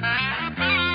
Thank you.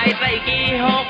ายไปกี่หก